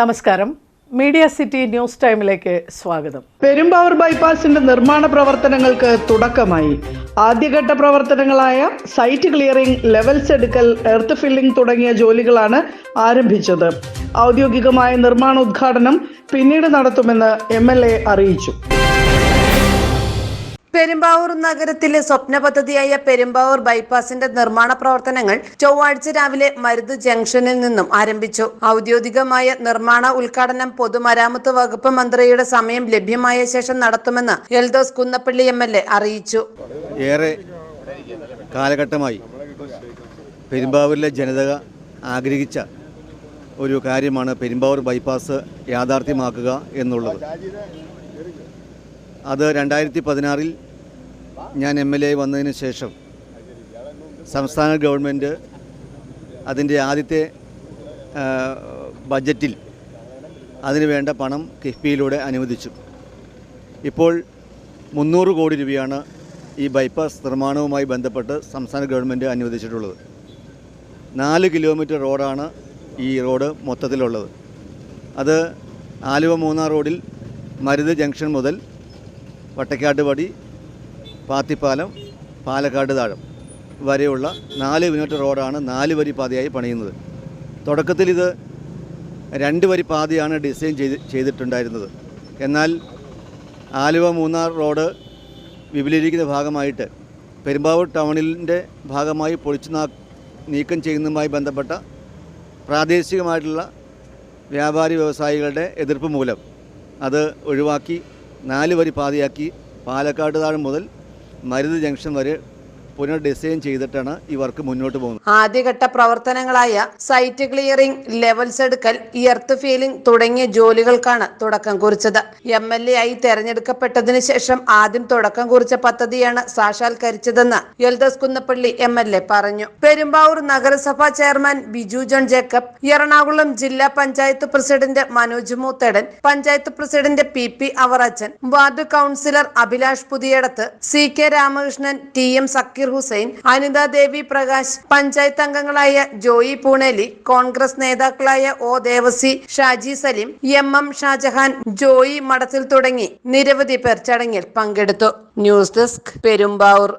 നമസ്കാരം. Media city news ടൈമിലേക്ക് സ്വാഗതം. പെരുമ്പാവൂർ ബൈപ്പാസിന്റെ നിർമ്മാണ പ്രവർത്തനങ്ങൾക്ക് തുടക്കമായി. ആദ്യഘട്ട പ്രവർത്തനങ്ങളായ സൈറ്റ് ക്ലിയറിംഗ് ലെവൽസ് എടുക്കൽ എർത്ത് ഫില്ലിംഗ് തുടങ്ങിയ ജോലികളാണ് ആരംഭിച്ചത്. ഔദ്യോഗികമായ നിർമ്മാണ ഉദ്ഘാടനം പിന്നീട് നടത്തുമെന്ന് എം അറിയിച്ചു. പെരുമ്പാവൂർ നഗരത്തിലെ സ്വപ്ന പദ്ധതിയായ പെരുമ്പാവൂർ ബൈപ്പാസിന്റെ നിർമ്മാണ പ്രവർത്തനങ്ങൾ ചൊവ്വാഴ്ച രാവിലെ മരുത് ജംഗ്ഷനിൽ നിന്നും ആരംഭിച്ചു. ഔദ്യോഗികമായ നിർമ്മാണ ഉദ്ഘാടനം പൊതുമരാമത്ത് വകുപ്പ് മന്ത്രിയുടെ സമയം ലഭ്യമായ ശേഷം നടത്തുമെന്ന് Eldhose Kunnappilly M L A അറിയിച്ചു. ഏറെ കാലഘട്ടമായി പെരുമ്പാവൂരിലെ ജനത ആഗ്രഹിച്ച ഒരു കാര്യമാണ് പെരുമ്പാവൂർ ബൈപ്പാസ് യാഥാർത്ഥ്യമാക്കുക എന്നുള്ളത്. അത് രണ്ടായിരത്തി പതിനാറിൽ ഞാൻ എം എൽ എ വന്നതിന് ശേഷം സംസ്ഥാന ഗവൺമെന്റ് അതിന്റെ ആദ്യത്തെ ബജറ്റിൽ അതിനു വേണ്ട പണം കിഫ്ബിയിലൂടെ അനുവദിച്ചു. ഇപ്പോൾ മുന്നൂറ് കോടി രൂപയാണ് ഈ ബൈപ്പാസ് നിർമ്മാണവുമായി ബന്ധപ്പെട്ട് സംസ്ഥാന ഗവൺമെന്റ് അനുവദിച്ചിട്ടുള്ളത്. നാല് കിലോമീറ്റർ റോഡാണ് ഈ റോഡ് മൊത്തത്തിലുള്ളത്. അത് ആലുവ മൂന്നാർ റോഡിൽ മരുത് ജംഗ്ഷൻ മുതൽ വട്ടക്കാട്ട് വടി പാത്തിപ്പാലം പാലക്കാട് താഴം വരെയുള്ള നാല് കിലോമീറ്റർ റോഡാണ് നാല് വരി പാതയായി പണിയുന്നത്. തുടക്കത്തിൽ ഇത് രണ്ട് വരി പാതയാണ് ഡിസൈൻ ചെയ്ത് ചെയ്തിട്ടുണ്ടായിരുന്നത്. എന്നാൽ ആലുവ മൂന്നാർ റോഡ് വിപുലീകരിക്കുന്ന ഭാഗമായിട്ട് പെരുമ്പാവൂർ ടൗണിന്റെ ഭാഗമായി പൊളിച്ചു നീക്കം ചെയ്യുന്നതുമായി ബന്ധപ്പെട്ട പ്രാദേശികമായിട്ടുള്ള വ്യാപാരി വ്യവസായികളുടെ എതിർപ്പ് മൂലം അത് ഒഴിവാക്കി നാല് വരി പാതയാക്കി പാലക്കാട് താഴം മുതൽ മരുത് ജംഗ്ഷൻ വരെ പുനർ ഡിസൈൻ ചെയ്തിട്ടാണ് ഈ വർക്ക് മുന്നോട്ട് പോകുന്നത്. ആദ്യഘട്ട പ്രവർത്തനങ്ങളായ സൈറ്റ് ക്ലിയറിംഗ് ലെവൽസ് എടുക്കൽ എർത്ത് ഫീലിംഗ് തുടങ്ങിയ ജോലികൾക്കാണ് തുടക്കം കുറിച്ചത്. എം എൽ എ ആയി തെരഞ്ഞെടുക്കപ്പെട്ടതിനു ശേഷം ആദ്യം തുടക്കം കുറിച്ച പദ്ധതിയാണ് സാക്ഷാത്കരിച്ചതെന്ന് Eldhose Kunnappilly M L A പറഞ്ഞു. പെരുമ്പാവൂർ നഗരസഭാ ചെയർമാൻ ബിജു ജോൺ ജേക്കബ് എറണാകുളം ജില്ലാ panchayat president Manoj Moothedan panchayat president P P Avarachan ward councillor Abhilash Puthiyadath C K Ramakrishnan T M Sakir Hussain Anitha Devi Prakash panchayat അംഗങ്ങളായ ജോയി പൂണേലി കോൺഗ്രസ് നേതാക്കളായ O Devasi Shaji Saleem M M Shajahan Joy Madathil തുടങ്ങി നിരവധി പേർ ചടങ്ങിൽ പങ്കെടുത്തു. News desk Perumbavoor.